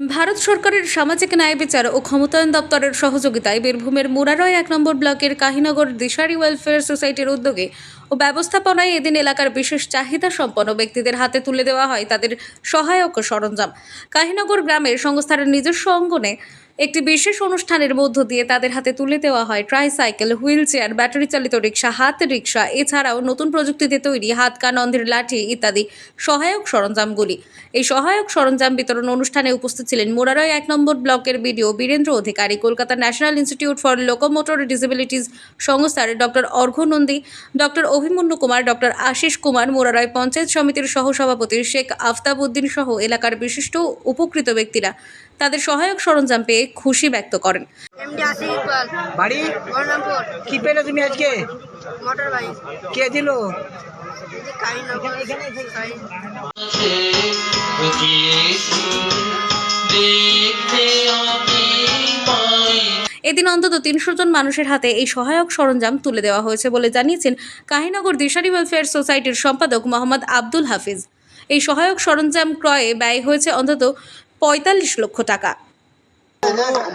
ভারত সরকারের সামাজিক ন্যায় বিচার ও ক্ষমতায়ন দপ্তরের সহযোগিতায় বীরভূমের মুরারয় এক নম্বর ব্লকের কাহিনগর দিশারি ওয়েলফেয়ার সোসাইটির উদ্যোগে ও ব্যবস্থাপনায় এদিন এলাকার বিশেষ চাহিদা সম্পন্ন ব্যক্তিদের হাতে তুলে দেওয়া হয় তাদের সহায়ক সরঞ্জাম। কাহিনগর গ্রামের সংস্থার নিজস্ব অঙ্গনে একটি বিশেষ অনুষ্ঠানের মধ্য দিয়ে তাদের হাতে তুলে দেওয়া হয় ট্রাইসাইকেল হুইল চেয়ার ব্যাটারি চালিত রিক্সা হাত রিক্সা এছাড়াও নতুন প্রযুক্তিতে তৈরি হাত, কান, অন্ধের লাঠি ইত্যাদি সহায়ক সরঞ্জামগুলি। এই সহায়ক সরঞ্জাম বিতরণ অনুষ্ঠানে উপস্থিত ছিলেন মোরারয় এক নম্বর ব্লকের BDO Birendra Adhikari, Kolkata national institute for locomotor disabilities সংস্থার doctor Arghya Nandi doctor Abhimanyu Kumar doctor Ashis Kumar Murarai panchayat সমিতির সহসভাপতি শেখ আফতাব উদ্দিন সহ এলাকার বিশিষ্ট উপকৃত ব্যক্তিরা। তাদের সহায়ক সরঞ্জাম পেয়ে খুশি ব্যক্ত করেন। এমডি আসিফ ইকবাল বাড়ি? কি পেলে তুমি আজকে? Motor bike. কে দিল? এদিন অন্তত তিনশো জন মানুষের হাতে এই সহায়ক সরঞ্জাম তুলে দেওয়া হয়েছে বলে জানিয়েছেন কাহিনগর দিশারি ওয়েলফেয়ার সোসাইটির সম্পাদক মোহাম্মদ আব্দুল হাফিজ। এই সহায়ক সরঞ্জাম ক্রয়ে ব্যয় হয়েছে অন্তত পঁয়তাল্লিশ লক্ষ টাকা।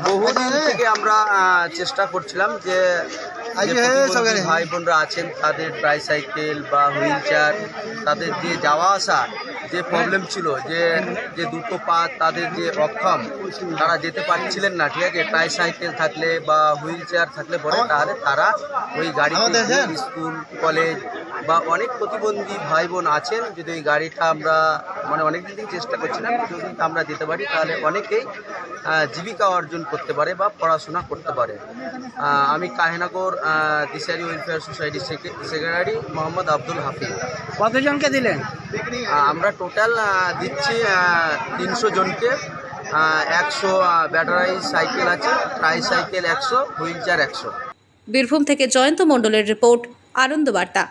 বহুদিন থেকে আমরা চেষ্টা করছিলাম যে যে ভাই বোনরা আছেন তাদের ট্রাইসাইকেল বা হুইল চেয়ার তাদের যে যাওয়া আসা যে প্রবলেম ছিল যে যে দুটো পা তাদের যে অক্ষম তারা যেতে পারছিলেন না ঠিক আছে? ট্রাইসাইকেল থাকলে বা হুইল চেয়ার থাকলে পরে তাহলে তারা ওই গাড়িতে স্কুল কলেজ বা অনেক প্রতিবন্ধী ভাই বোন আছেন যদি ওই গাড়িটা আমরা মানে অনেক দিন থেকে চেষ্টা করছিলাম যদি আমরা দিতে পারি তাহলে অনেকেই জীবিকা অর্জন করতে পারে বা পড়াশোনা করতে পারে। আমি Kahenagar Dishari welfare society secretary Mohammad Abdul Hafiz. কতজনকে দিলেন? আমরা টোটাল দিচ্ছি তিনশো জনকে। একশো ব্যাটারি সাইকেল আছে ট্রাই সাইকেল একশো হুইল চেয়ার একশো। বীরভূম থেকে জয়ন্ত মণ্ডলের রিপোর্ট আনন্দ বার্তা